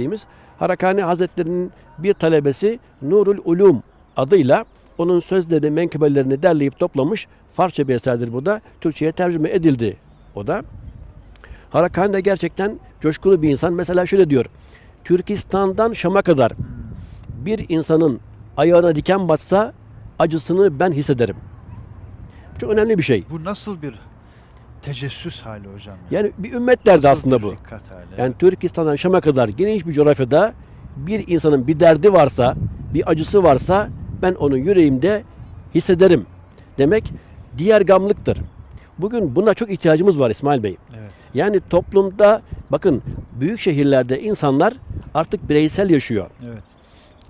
dediğimiz Harakani Hazretleri'nin bir talebesi Nurul Ulum adıyla onun sözleri, menkıbelerini derleyip toplamış. Farsça bir eserdir bu da. Türkçe'ye tercüme edildi o da. Harakani de gerçekten coşkulu bir insan. Mesela şöyle diyor. Türkistan'dan Şam'a kadar bir insanın ayağına diken batsa acısını ben hissederim. Çok önemli bir şey. Bu nasıl bir tecessüs hali hocam? ya? Yani bir ümmet derdi aslında bu. hali? Yani Türkistan'dan Şam'a kadar geniş bir coğrafyada bir insanın bir derdi varsa, bir acısı varsa ben onu yüreğimde hissederim. Demek diğer gamlıktır. Bugün buna çok ihtiyacımız var İsmail Bey. Evet. Yani toplumda bakın büyük şehirlerde insanlar artık bireysel yaşıyor. Evet.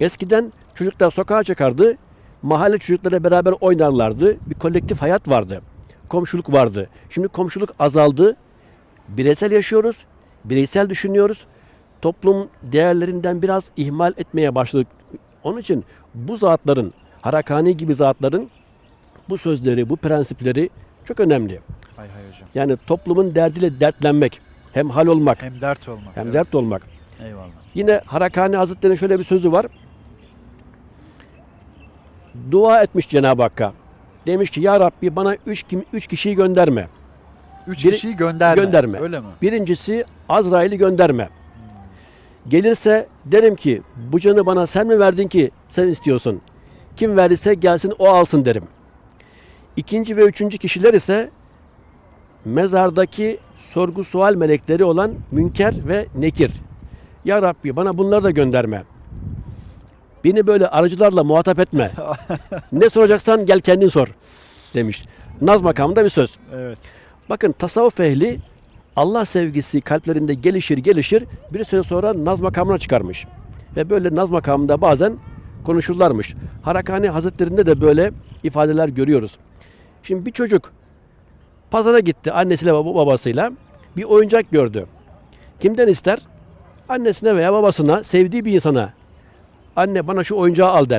Eskiden çocuklar sokağa çıkardı, mahalle çocuklarıyla beraber oynarlardı. Bir kolektif hayat vardı. Komşuluk vardı. Şimdi komşuluk azaldı. Bireysel yaşıyoruz, bireysel düşünüyoruz. Toplum değerlerinden biraz ihmal etmeye başladık. Onun için bu zatların, Harakani gibi zatların bu sözleri, bu prensipleri çok önemli. Hay hay hocam. Yani toplumun derdiyle dertlenmek, hem hal olmak, Hem dert olmak. hem evet. dert olmak. Eyvallah. Yine Harakani Hazretleri'nin şöyle bir sözü var. Dua etmiş Cenab-ı Hakk'a. Demiş ki ya Rabbi bana üç, kim, üç kişiyi gönderme. Üç Biri- kişiyi gönderme. gönderme. Öyle mi? Birincisi Azrail'i gönderme. Gelirse derim ki bu canı bana sen mi verdin ki sen istiyorsun. Kim verdiyse gelsin o alsın derim. İkinci ve üçüncü kişiler ise mezardaki sorgu sual melekleri olan Münker ve Nekir. Ya Rabbi bana bunları da gönderme. Beni böyle aracılarla muhatap etme. ne soracaksan gel kendin sor demiş. Naz makamında bir söz. Evet. Bakın tasavvuf ehli Allah sevgisi kalplerinde gelişir gelişir bir süre sonra naz makamına çıkarmış. Ve böyle naz makamında bazen konuşurlarmış. Harakani Hazretlerinde de böyle ifadeler görüyoruz. Şimdi bir çocuk pazara gitti annesiyle bab- babasıyla bir oyuncak gördü. Kimden ister? Annesine veya babasına sevdiği bir insana. Anne bana şu oyuncağı al der.